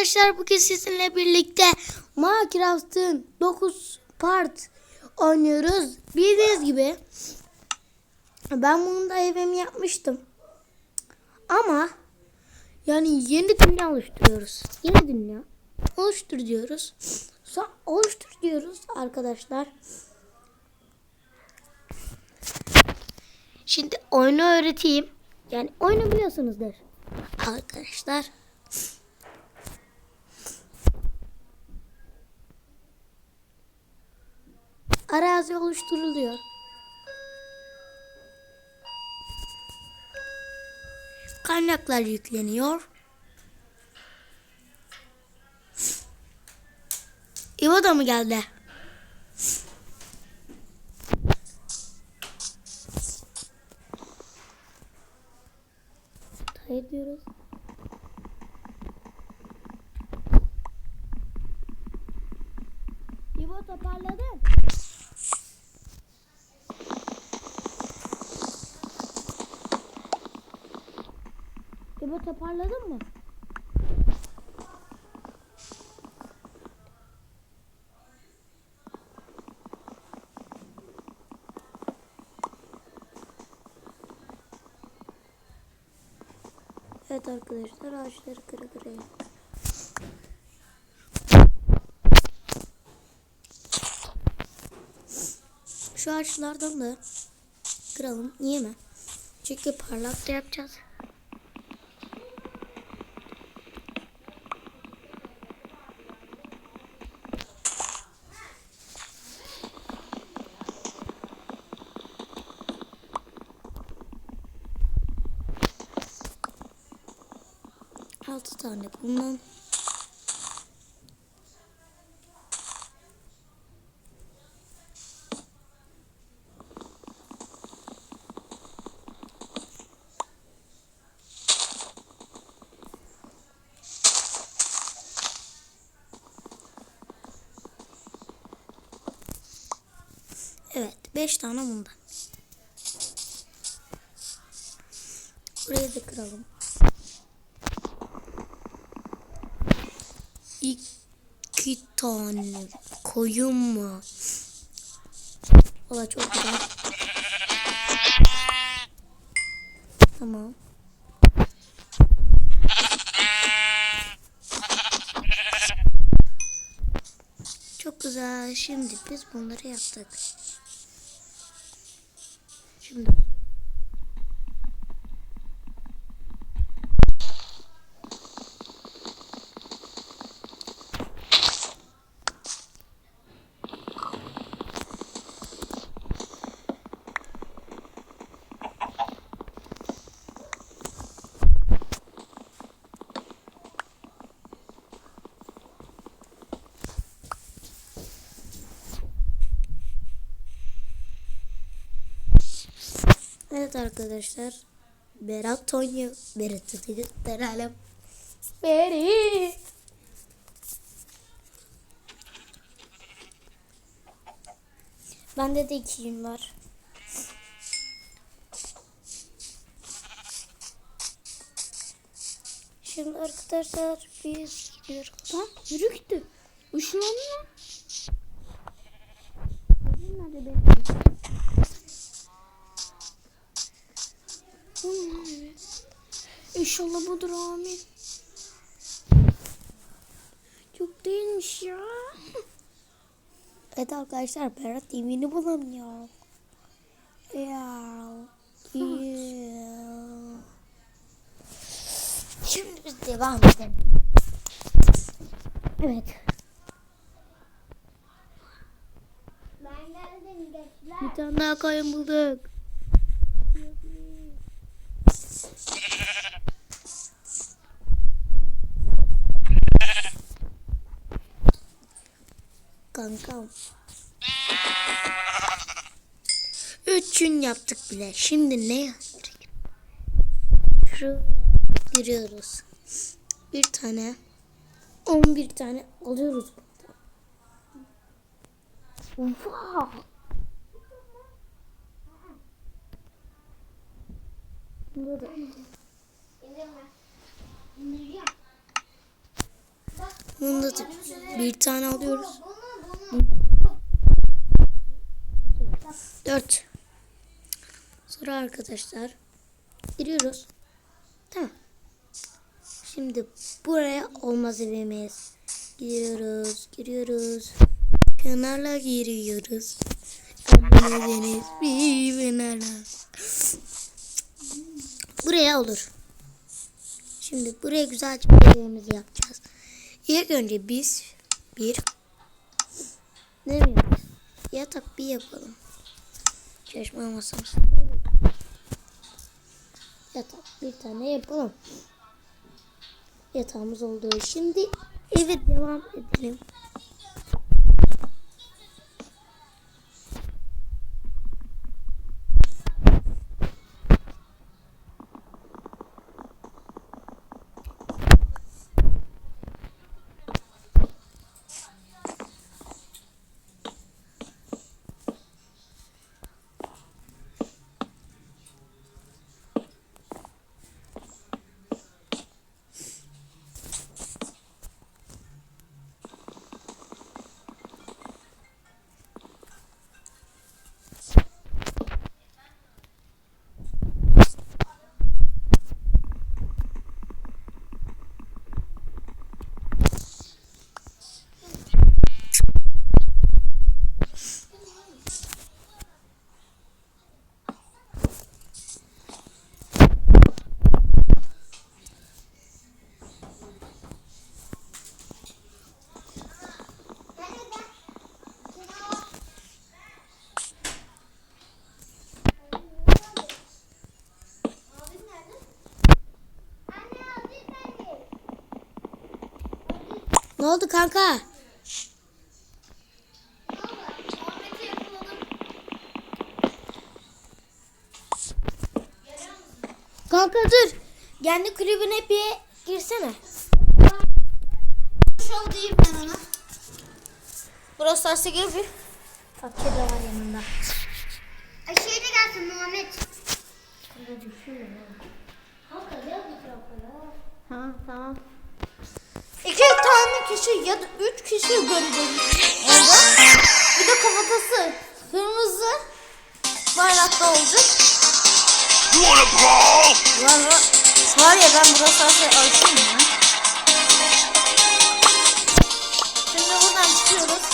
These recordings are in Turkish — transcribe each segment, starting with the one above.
Arkadaşlar bugün sizinle birlikte Minecraft'ın 9 part oynuyoruz. Bildiğiniz gibi ben bunu da evim yapmıştım. Ama yani yeni dünya oluşturuyoruz. Yeni dünya oluştur diyoruz. Oluştur diyoruz arkadaşlar. Şimdi oyunu öğreteyim. Yani oyunu biliyorsunuzdur. Arkadaşlar. Arazi oluşturuluyor. Kaynaklar yükleniyor. İvo da mı geldi? Hayır diyoruz. İvo toparladı. İbo toparladın mı? Evet arkadaşlar ağaçları kıra kıra Şu ağaçlardan da kıralım. Niye mi? Çünkü parlak da yapacağız. Altı tane bundan. Evet, beş tane bundan. Burayı da kıralım. İki tane koyun mu? Valla çok güzel. Tamam. Çok güzel. Şimdi biz bunları yaptık. Şimdi Evet arkadaşlar. Berat Tonya. Berat Berat Beri. Bende de iki gün var. Şimdi arkadaşlar biz gidiyoruz. Ha yürü gitti. Işınlandı mı? Nerede benim? İnşallah budur amin. Çok değilmiş ya. Evet arkadaşlar Berat evini bulamıyor. Ya. Şimdi biz devam edelim. Evet. Bir tane daha koyun bulduk. Kankam. Üçün yaptık bile. Şimdi ne yapacak? Şu giriyoruz. Bir tane. On bir tane alıyoruz burada. Wow. Burada. Da bir tane alıyoruz. Dört. Sonra arkadaşlar giriyoruz. Tamam. Şimdi buraya olmaz evimiz. Giriyoruz, giriyoruz. Kenarla giriyoruz. Deniz bir kenarla. Buraya olur. Şimdi buraya güzelce bir evimizi yapacağız. İlk önce biz bir ne bileyim yatak bir yapalım. Çalışma masamız. Yatak bir tane yapalım. Yatağımız oldu. Şimdi eve devam edelim. Oldu kanka? Kanka dur. Kendi kulübüne bir girsene. Şov diyeyim ben ona. Burası tersi gibi bir. Bak kedi var yanında. Ay de gelsin Muhammed. Kanka düşüyor Kanka gel bu tarafa Ha tamam. Kişi ya da üç kişi görecek orada. Bir de kafatası kırmızı bayrakta olacak. You wanna brawl? Var, var, ya ben burası açayım ya. Şimdi buradan çıkıyoruz.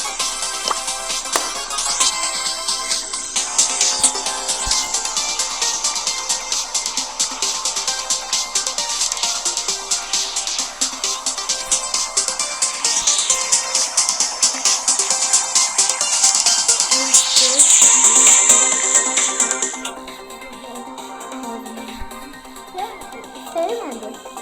Sevmedi. Bak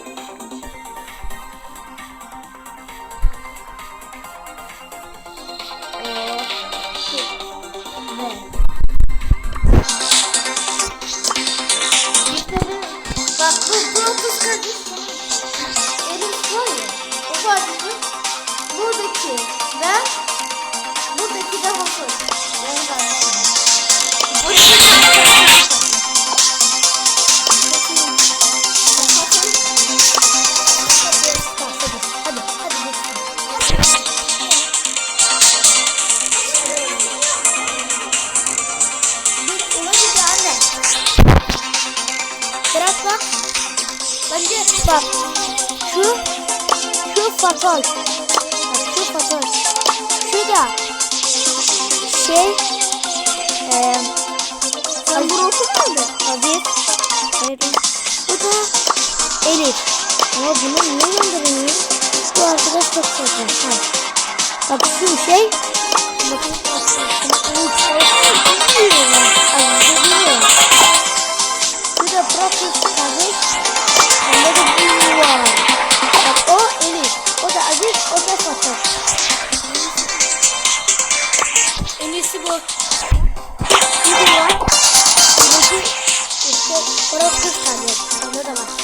Bence bak. Şu, şu fatol. Bak şu fatol. Şu da şey eee Sen bunu okudun mu? Abi. Evet. Bu da Elif. Ama bunu niye gönderemiyor? Bu arkadaş çok saçma. Ha. Bak şu şey. Bakın. Bunu çalışmıyor. Ay, biliyor. Bu da Practice kardeş. Bunda da büyüğü var. Bak o Elif. O da Aziz. O da Fatih. En iyisi bu. Bir de var. Buradaki işte Practice kardeş. Bunda da var.